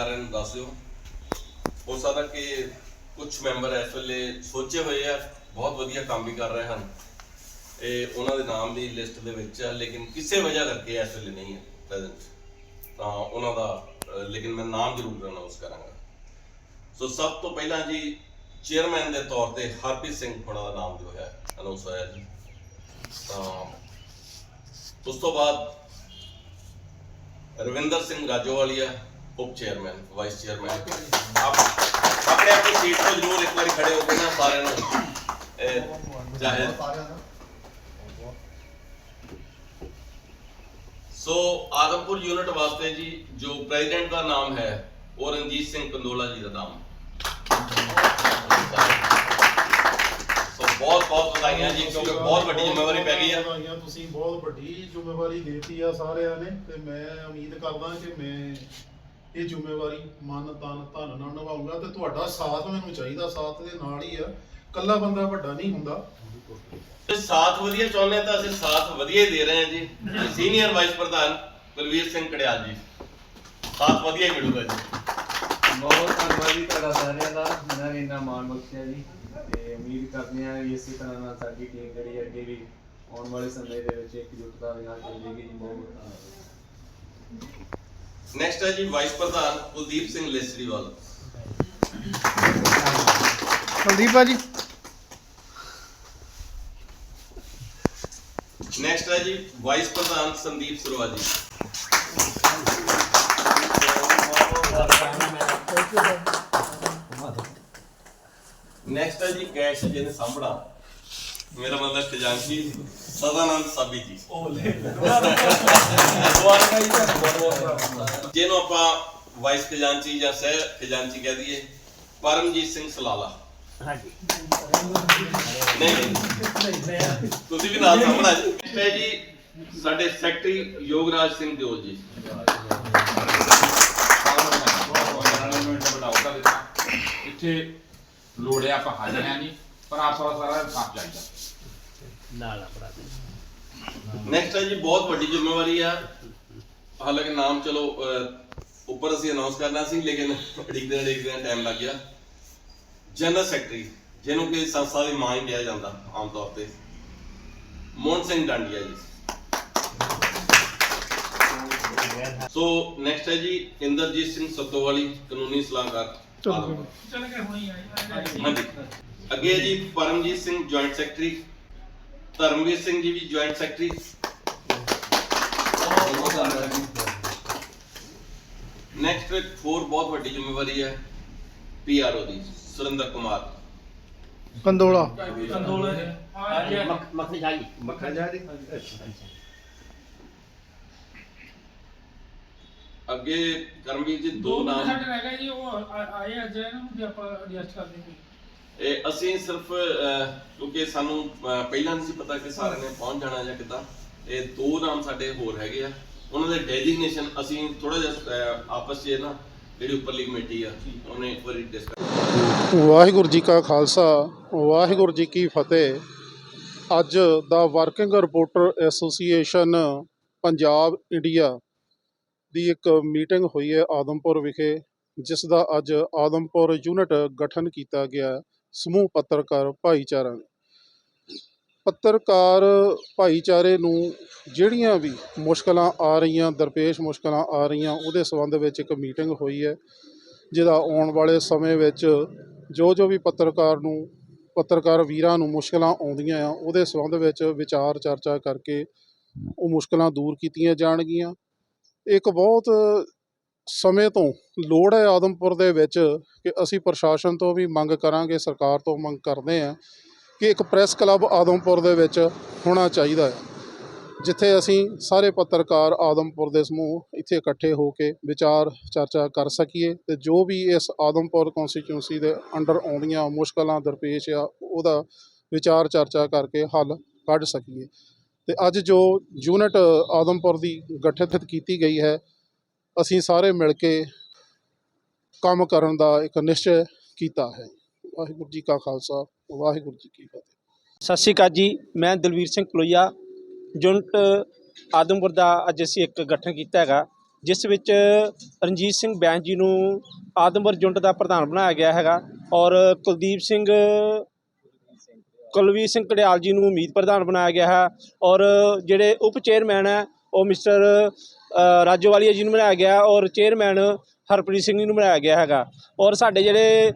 ਸਾਰਿਆਂ ਨੂੰ ਦੱਸ ਦਿਓ ਹੋ ਸਕਦਾ ਕਿ ਕੁਝ ਮੈਂਬਰ ਇਸ ਵੇਲੇ ਸੋਚੇ ਹੋਏ ਆ, ਬਹੁਤ ਵਧੀਆ ਕੰਮ ਵੀ ਕਰ ਰਹੇ ਹਨ। ਇਹ ਉਹਨਾਂ ਦੇ ਨਾਮ ਦੀ ਲਿਸਟ ਦੇ ਵਿੱਚ ਆ, ਲੇਕਿਨ ਕਿਸੇ ਵਜ੍ਹਾ ਕਰਕੇ ਇਸ ਵੇਲੇ ਨਹੀਂ ਹੈ ਪ੍ਰੈਜ਼ੈਂਟ ਤਾਂ ਉਹਨਾਂ ਦਾ ਲੇਕਿਨ ਮੈਂ ਨਾਮ ਜ਼ਰੂਰ ਅਨਾਉਂਸ ਕਰਾਂਗਾ। ਸੋ ਸਭ ਤੋਂ ਪਹਿਲਾਂ ਜੀ ਚੇਅਰਮੈਨ ਦੇ ਤੌਰ ਤੇ ਹਰਪ੍ਰੀਤ ਸਿੰਘ ਹੋਣਾ ਦਾ ਨਾਮ ਜੋ ਹੈ ਅਨਾਉਂਸ ਹੋਇਆ ਜੀ। ਤਾਂ ਉਸ ਤੋਂ ਬਾਅਦ ਰਵਿੰਦਰ ਸਿੰਘ ਰਾਜੋਵਾਲੀਆ ਉਪ ਚੇਅਰਮੈਨ ਵਾਈਸ ਚੇਅਰਮੈਨ। ਆਪ ਆਪਣੇ ਆਪਣੀ ਸੀਟ ਤੋਂ ਜ਼ਰੂਰ ਇੱਕ ਵਾਰੀ ਖੜੇ ਹੋ ਕੇ ਨਾ ਸਾਰਿਆਂ ਨੂੰ ਚਾਹੇ ਸੋ ਆਦਮਪੁਰ ਯੂਨਿਟ ਵਾਸਤੇ ਜੀ ਜੋ ਪ੍ਰੈਜ਼ੀਡੈਂਟ ਦਾ ਨਾਮ ਹੈ ਉਹ ਰਣਜੀਤ ਸਿੰਘ ਕੰਦੋਲਾ ਜੀ ਦਾ ਨਾਮ। ਸੋ ਬਹੁਤ ਬਹੁਤ ਵਧਾਈਆਂ ਜੀ ਕਿਉਂਕਿ ਬਹੁਤ ਵੱਡੀ ਜ਼ਿੰਮੇਵਾਰੀ ਪੈ ਗਈ ਹੈ ਵਧਾਈਆਂ, ਤੁਸੀਂ ਬਹੁਤ ਵੱਡੀ ਜ਼ਿੰਮੇਵਾਰੀ ਦੇਤੀ ਆ ਸਾਰਿਆਂ ਨੇ ਤੇ ਮੈਂ ਉਮੀਦ ਕਰਦਾ ਕਿ ਮੈਂ ਇਹ ਜ਼ਿੰਮੇਵਾਰੀ ਮਨ ਤਨ ਧਨ ਨਾਲ ਨਿਭਾਉਂਗਾ ਤੇ ਤੁਹਾਡਾ ਸਾਥ ਮੈਨੂੰ ਚਾਹੀਦਾ ਸਾਥ ਦੇ ਨਾਲ ਹੀ ਆ। ਕੱਲਾ ਬੰਦਾ ਵੱਡਾ ਨਹੀਂ ਹੁੰਦਾ। ਤੇ ਸਾਥ ਵਧੀਆ ਚਾਹੁੰਦੇ ਹਾਂ ਤਾਂ ਅਸੀਂ ਸਾਥ ਵਧੀਆ ਹੀ ਦੇ ਰਹੇ ਹਾਂ ਜੀ। ਸੀਨੀਅਰ ਵਾਈਸ ਪ੍ਰਧਾਨ ਕੁਲਵੀਰ ਸਿੰਘ ਕੜਿਆਲ ਜੀ। ਸਾਥ ਵਧੀਆ ਹੀ ਮਿਲੂਗਾ ਜੀ। ਬਹੁਤ ਧੰਨਵਾਦ ਜੀ ਤੁਹਾਡਾ ਸਾਰਿਆਂ ਦਾ। ਜਿਨ੍ਹਾਂ ਨੇ ਇੰਨਾ ਮਾਣ ਬਖਸ਼ਿਆ ਜੀ। ਤੇ ਉਮੀਦ ਕਰਦੇ ਹਾਂ ਵੀ ਇਸੇ ਤਰ੍ਹਾਂ ਨਾਲ ਸਾਡੀ ਟੀਮ ਜਿਹੜੀ ਅੱਗੇ ਵੀ ਆਉਣ ਵਾਲੇ ਸਮੇਂ ਦੇ ਵਿੱਚ ਇਕਜੁੱਟਤਾ ਦੇ ਨਾਲ ਚੱਲੇਗੀ ਜੀ। ਬਹੁਤ ਬਹੁਤ ਧੰਨਵਾਦ। ਨੈਕਸਟ ਹੈ ਜੀ ਵਾਈਸ ਪ੍ਰਧਾਨ ਕੁਲਦੀਪ ਸਿੰਘ ਲੇਸਰੀਵਾਲ। ਕੁਲਦੀਪ ਭਾਜੀ। ਨੈਕਸਟ ਹੈ ਜੀ ਵਾਈਸ ਪ੍ਰਧਾਨ ਸੰਦੀਪ ਸਰਵਾ ਜੀ ਨੈਕਸਟ ਹੈ ਜੀ ਕੈਸ਼ ਜਿਹਨੇ ਸਾਂਭਣਾ। ਮੇਰਾ ਮਤਲਬ ਖਜ਼ਾਨਚੀ ਸਦਾਨੰਦ ਸਾਬੀ ਜੀ। ਜਿਹਨੂੰ ਆਪਾਂ ਵਾਈਸ ਖਜ਼ਾਨਚੀ ਜਾਂ ਸਹਿ ਖਜ਼ਾਨਚੀ ਕਹਿ ਦਈਏ ਪਰਮਜੀਤ ਸਿੰਘ ਸਲਾਲਾ। ਹਾਂਜੀ। ਨਹੀਂ ਨਹੀਂ। ਤੁਸੀਂ ਵੀ ਨਾਲ ਸਾਹਮਣਾ ਜੀ। ਜੀ ਸਾਡੇ ਸੈਕਟਰੀ ਯੋਗਰਾਜ ਸਿੰਘ ਦਿਓਲ ਜੀ। ਇੱਥੇ ਲੋੜਿਆ ਆਪਾਂ ਹਾਜ਼ਰ ਹਾਂ ਜੀ ਪਰ ਆਪ ਸਾਰਾ ਸਾਰਾ ਸਾਫ਼ ਚਾਹੀਦਾ। ਨੈਕਸਟ ਹੈ ਜੀ ਬਹੁਤ ਵੱਡੀ ਜ਼ਿੰਮੇਵਾਰੀ ਆ। ਹਾਲਾਂਕਿ ਨਾਮ ਚਲੋ ਅਹ, ਉੱਪਰ ਅਸੀਂ ਅਨਾਉਂਸ ਕਰਨਾ ਸੀ ਲੇਕਿਨ ਡਿੱਗਦੇ ਡਿੱਗਦੇ ਟਾਈਮ ਲੱਗ ਗਿਆ। ਜਨਰਲ ਸੈਕਟਰੀ ਜਿਹਨੂੰ ਕਿ ਸੰਸਥਾ ਦੀ ਮਾਂ ਹੀ ਕਿਹਾ ਜਾਂਦਾ ਆਮ ਤੌਰ ਤੇ। ਮੋਹਨ ਸਿੰਘ ਡਾਂਡੀਆ ਜੀ। ਸੋ ਨੈਕਸਟ ਹੈ ਜੀ ਇੰਦਰਜੀਤ ਸਿੰਘ ਸੱਤੋਵਾਲੀ ਕਾਨੂੰਨੀ ਸਲਾਹਕਾਰ। ਆਦਮਪੁਰ। ਹਾਂਜੀ। ਅੱਗੇ ਹੈ ਜੀ ਪਰਮਜੀਤ ਸਿੰਘ ਜੁਆਇੰਟ ਸੈਕਟਰੀ ਧਰਮਵੀਰ ਸਿੰਘ ਜੀ ਵੀ ਜੁਆਇੰਟ ਸੈਕਟਰੀ ਨੈਕਸਟ ਇੱਕ ਹੋਰ ਬਹੁਤ ਵੱਡੀ ਜ਼ਿੰਮੇਵਾਰੀ ਹੈ ਪੀਆਰਓ ਦੀ ਸੁਰਿੰਦਰ ਕੁਮਾਰ। ਕੰਦੋਲਾ। ਅੱਗੇ ਕਰਮਵੀਰ ਜੀ ਦੋ ਨਾਮ। ਸਾਡੇ ਰਹਿ ਗਏ ਜੀ ਉਹ ਆਏ ਅੱਜ ਇਹਨਾਂ ਨੂੰ ਵੀ ਆਪਾਂ ਐਡਜਸਟ ਕਰ ਦੇਂਗੇ ਇਹ ਅਸੀਂ ਸਿਰਫ ਕਿਉਂਕਿ ਸਾਨੂੰ ਪਹਿਲਾਂ ਨਹੀਂ ਸੀ ਪਤਾ ਕਿ ਸਾਰਿਆਂ ਨੇ ਪਹੁੰਚ ਜਾਣਾ ਜਾਂ ਕਿੱਦਾਂ। ਇਹ ਦੋ ਨਾਮ ਸਾਡੇ ਹੋਰ ਹੈਗੇ ਆ। ਉਹਨਾਂ ਦੇ ਡੈਜ਼ਿਗਨੇਸ਼ਨ ਅਸੀਂ ਥੋੜਾ ਜਿਹਾ ਆਪਸ 'ਚ ਨਾ, ਜਿਹੜੀ ਉੱਪਰਲੀ ਕਮੇਟੀ ਆ, ਉਹਨੇ ਇੱਕ ਵਾਰੀ ਡਿਸਕਸ ਵਾਹਿਗੁਰੂ ਜੀ ਕਾ ਖਾਲਸਾ, ਵਾਹਿਗੁਰੂ ਜੀ ਕੀ ਫਤਿਹ। ਅੱਜ ਦਾ working reporter association Punjab India ਦੀ ਇੱਕ ਮੀਟਿੰਗ ਹੋਈ ਹੈ ਆਦਮਪੁਰ ਵਿਖੇ, ਜਿਸ ਦਾ ਅੱਜ ਆਦਮਪੁਰ ਯੂਨਿਟ ਗਠਨ ਕੀਤਾ ਗਿਆ ਸਮੂਹ ਪੱਤਰਕਾਰ ਭਾਈਚਾਰਾ ਪੱਤਰਕਾਰ ਭਾਈਚਾਰੇ ਨੂੰ ਜਿਹੜੀਆਂ ਵੀ ਮੁਸ਼ਕਲਾਂ ਆ ਰਹੀਆਂ, ਦਰਪੇਸ਼ ਮੁਸ਼ਕਲਾਂ ਆ ਰਹੀਆਂ, ਉਹਦੇ ਸੰਬੰਧ ਵਿੱਚ ਇੱਕ ਮੀਟਿੰਗ ਹੋਈ ਹੈ, ਜਿਹਦਾ ਆਉਣ ਵਾਲੇ ਸਮੇਂ ਵਿੱਚ ਜੋ ਜੋ ਵੀ ਪੱਤਰਕਾਰ ਨੂੰ, ਪੱਤਰਕਾਰ ਵੀਰਾਂ ਨੂੰ ਮੁਸ਼ਕਲਾਂ ਆਉਂਦੀਆਂ ਆ, ਉਹਦੇ ਸੰਬੰਧ ਵਿੱਚ ਵਿਚਾਰ ਚਰਚਾ ਕਰਕੇ ਉਹ ਮੁਸ਼ਕਲਾਂ ਦੂਰ ਕੀਤੀਆਂ ਜਾਣਗੀਆਂ। ਇੱਕ ਬਹੁਤ ਸਮੇਂ ਤੋਂ ਲੋੜ ਹੈ ਆਦਮਪੁਰ ਦੇ ਵਿੱਚ ਕਿ ਅਸੀਂ ਪ੍ਰਸ਼ਾਸਨ ਤੋਂ ਵੀ ਮੰਗ ਕਰਾਂਗੇ, ਸਰਕਾਰ ਤੋਂ ਮੰਗ ਕਰਦੇ ਹਾਂ ਕਿ ਇੱਕ ਪ੍ਰੈਸ ਕਲੱਬ ਆਦਮਪੁਰ ਦੇ ਵਿੱਚ ਹੋਣਾ ਚਾਹੀਦਾ ਹੈ, ਜਿੱਥੇ ਅਸੀਂ ਸਾਰੇ ਪੱਤਰਕਾਰ ਆਦਮਪੁਰ ਦੇ ਸਮੂਹ ਇੱਥੇ ਇਕੱਠੇ ਹੋ ਕੇ ਵਿਚਾਰ ਚਰਚਾ ਕਰ ਸਕੀਏ ਤੇ ਜੋ ਵੀ ਇਸ ਆਦਮਪੁਰ ਕਨਸਟੀਚੁਐਂਸੀ ਦੇ ਅੰਡਰ ਆਉਂਦੀਆਂ ਮੁਸ਼ਕਲਾਂ ਦਰਪੇਸ਼ ਆ, ਉਹਦਾ ਵਿਚਾਰ ਚਰਚਾ ਕਰਕੇ ਹੱਲ ਕੱਢ ਸਕੀਏ। ਤੇ ਅੱਜ ਜੋ ਯੂਨਿਟ ਆਦਮਪੁਰ ਦੀ ਗਠਿਤ ਕੀਤੀ ਗਈ ਹੈ ਅਸੀਂ ਸਾਰੇ ਮਿਲ ਕੇ ਕੰਮ ਕਰਨ ਦਾ ਇੱਕ ਨਿਸ਼ਚੈ ਕੀਤਾ ਹੈ। ਵਾਹਿਗੁਰੂ ਜੀ ਕਾ ਖਾਲਸਾ, ਵਾਹਿਗੁਰੂ ਜੀ ਕੀ ਫਤਿਹ। ਸਤਿ ਸ਼੍ਰੀ ਅਕਾਲ ਜੀ, ਮੈਂ ਦਲਵੀਰ ਸਿੰਘ ਕਲੋਈਆ ਯੂਨਿਟ ਆਦਮਪੁਰ ਦਾ ਅੱਜ ਅਸੀਂ ਇੱਕ ਗਠਨ ਕੀਤਾ ਹੈਗਾ, ਜਿਸ ਵਿੱਚ ਰਣਜੀਤ ਸਿੰਘ ਬੈਂਸ ਜੀ ਨੂੰ ਆਦਮਪੁਰ ਜੁੰਟ ਦਾ ਪ੍ਰਧਾਨ ਬਣਾਇਆ ਗਿਆ ਹੈਗਾ ਔਰ ਕੁਲਦੀਪ ਸਿੰਘ, ਕੁਲਵੀਰ ਸਿੰਘ ਕੜਿਆਲ ਜੀ ਨੂੰ ਉਮੀਦ ਪ੍ਰਧਾਨ ਬਣਾਇਆ ਗਿਆ ਹੈ ਔਰ ਜਿਹੜੇ ਉਪ ਚੇਅਰਮੈਨ ਹੈ, ਉਹ ਮਿਸਟਰ ਰਾਜੋਵਾਲੀਆ ਜੀ ਨੂੰ ਬਣਾਇਆ ਗਿਆ ਔਰ ਚੇਅਰਮੈਨ ਹਰਪ੍ਰੀਤ ਸਿੰਘ ਜੀ ਨੂੰ ਬਣਾਇਆ ਗਿਆ ਹੈਗਾ। ਔਰ ਸਾਡੇ ਜਿਹੜੇ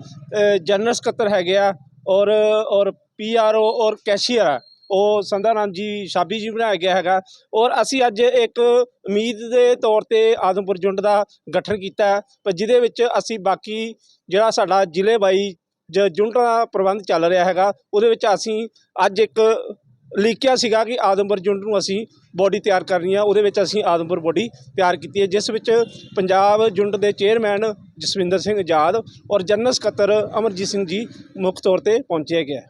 ਜਨਰਲ ਸਕੱਤਰ ਹੈਗੇ ਆ ਔਰ ਔਰ ਪੀਆਰਓ ਔਰ ਕੈਸ਼ੀਅਰ ਆ, ਉਹ ਸੰਧਾਨੰਦ ਜੀ, ਸ਼ਾਬੀ ਜੀ ਬਣਾਇਆ ਗਿਆ ਹੈਗਾ। ਔਰ ਅਸੀਂ ਅੱਜ ਇੱਕ ਉਮੀਦ ਦੇ ਤੌਰ ਤੇ ਆਦਮਪੁਰ ਜੁੰਡ ਦਾ ਗਠਨ ਕੀਤਾ ਪਰ ਜਿਹਦੇ ਵਿੱਚ ਅਸੀਂ ਬਾਕੀ ਜਿਹੜਾ ਸਾਡਾ ਜ਼ਿਲ੍ਹੇ ਬਾਈ ਜ ਜੁੰਟ ਦਾ ਪ੍ਰਬੰਧ ਚੱਲ ਰਿਹਾ ਹੈਗਾ, ਉਹਦੇ ਵਿੱਚ ਅਸੀਂ ਅੱਜ ਇੱਕ ਲਿਖਿਆ ਸੀਗਾ ਕਿ ਆਦਮਪੁਰ ਯੂਨਿਟ ਨੂੰ ਅਸੀਂ ਬੋਡੀ ਤਿਆਰ ਕਰਨੀ ਆ, ਉਹਦੇ ਵਿੱਚ ਅਸੀਂ ਆਦਮਪੁਰ ਬੋਡੀ ਤਿਆਰ ਕੀਤੀ ਹੈ, ਜਿਸ ਵਿੱਚ ਪੰਜਾਬ ਜੁੰਟ ਦੇ ਚੇਅਰਮੈਨ ਜਸਵਿੰਦਰ ਸਿੰਘ ਆਜ਼ਾਦ ਔਰ ਜਨਰਲ ਸਕੱਤਰ ਅਮਰਜੀਤ ਸਿੰਘ ਜੀ ਮੁੱਖ ਤੌਰ ਤੇ ਪਹੁੰਚਿਆ ਗਿਆ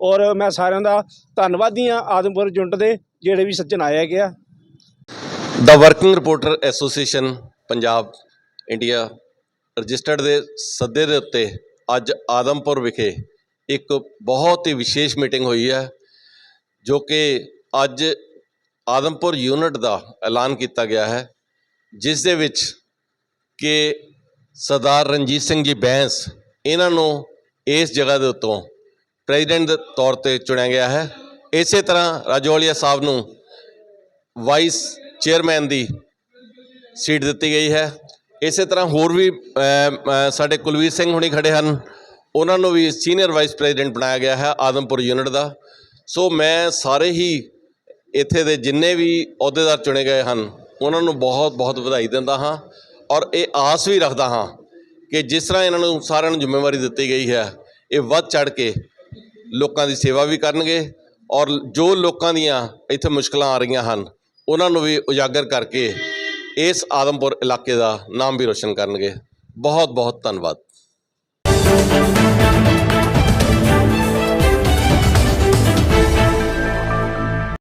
ਔਰ ਮੈਂ ਸਾਰਿਆਂ ਦਾ ਧੰਨਵਾਦੀ ਹਾਂ, ਆਦਮਪੁਰ ਜੁੰਟ ਦੇ ਜਿਹੜੇ ਵੀ ਸੱਜਣ ਆਇਆ ਗਿਆ ਆ। ਦਾ working reporter association Punjab India registered ਦੇ ਸੱਦੇ ਦੇ ਉੱਤੇ ਅੱਜ ਆਦਮਪੁਰ ਵਿਖੇ ਇੱਕ ਬਹੁਤ ਹੀ ਵਿਸ਼ੇਸ਼ ਮੀਟਿੰਗ ਹੋਈ ਹੈ। ਜੋ ਕਿ ਅੱਜ ਆਦਮਪੁਰ ਯੂਨਿਟ ਦਾ ਐਲਾਨ ਕੀਤਾ ਗਿਆ ਹੈ, ਜਿਸ ਦੇ ਵਿੱਚ ਕਿ ਸਰਦਾਰ ਰਣਜੀਤ ਸਿੰਘ ਜੀ ਬੈਂਸ ਇਹਨਾਂ ਨੂੰ ਇਸ ਜਗ੍ਹਾ ਦੇ ਉੱਤੋਂ ਪ੍ਰੈਜ਼ੀਡੈਂਟ ਦੇ ਤੌਰ ਤੇ ਚੁਣਿਆ ਗਿਆ ਹੈ। ਇਸੇ ਤਰ੍ਹਾਂ ਰਾਜੋਲੀਆ ਸਾਹਿਬ ਨੂੰ ਵਾਈਸ ਚੇਅਰਮੈਨ ਦੀ ਸੀਟ ਦਿੱਤੀ ਗਈ ਹੈ। ਇਸੇ ਤਰ੍ਹਾਂ ਹੋਰ ਵੀ ਸਾਡੇ ਕੁਲਵੀਰ ਸਿੰਘ ਹੁਣੀ ਖੜੇ ਹਨ। ਉਹਨਾਂ ਨੂੰ ਵੀ ਸੀਨੀਅਰ ਵਾਈਸ ਪ੍ਰੈਜ਼ੀਡੈਂਟ ਬਣਾਇਆ ਗਿਆ ਹੈ ਆਦਮਪੁਰ ਯੂਨਿਟ ਦਾ। ਸੋ ਮੈਂ ਸਾਰੇ ਹੀ ਇੱਥੇ ਦੇ ਜਿੰਨੇ ਵੀ ਅਹੁਦੇਦਾਰ ਚੁਣੇ ਗਏ ਹਨ, ਉਹਨਾਂ ਨੂੰ ਬਹੁਤ ਬਹੁਤ ਵਧਾਈ ਦਿੰਦਾ ਹਾਂ ਔਰ ਇਹ ਆਸ ਵੀ ਰੱਖਦਾ ਹਾਂ ਕਿ ਜਿਸ ਤਰ੍ਹਾਂ ਇਹਨਾਂ ਨੂੰ ਸਾਰਿਆਂ ਨੂੰ ਜ਼ਿੰਮੇਵਾਰੀ ਦਿੱਤੀ ਗਈ ਹੈ, ਇਹ ਵੱਧ ਚੜ ਕੇ ਲੋਕਾਂ ਦੀ ਸੇਵਾ ਵੀ ਕਰਨਗੇ ਔਰ ਜੋ ਲੋਕਾਂ ਦੀਆਂ ਇੱਥੇ ਮੁਸ਼ਕਲਾਂ ਆ ਰਹੀਆਂ ਹਨ, ਉਹਨਾਂ ਨੂੰ ਵੀ ਉਜਾਗਰ ਕਰਕੇ ਇਸ ਆਦਮਪੁਰ ਇਲਾਕੇ ਦਾ ਨਾਮ ਵੀ ਰੋਸ਼ਨ ਕਰਨਗੇ। ਬਹੁਤ ਬਹੁਤ ਧੰਨਵਾਦ।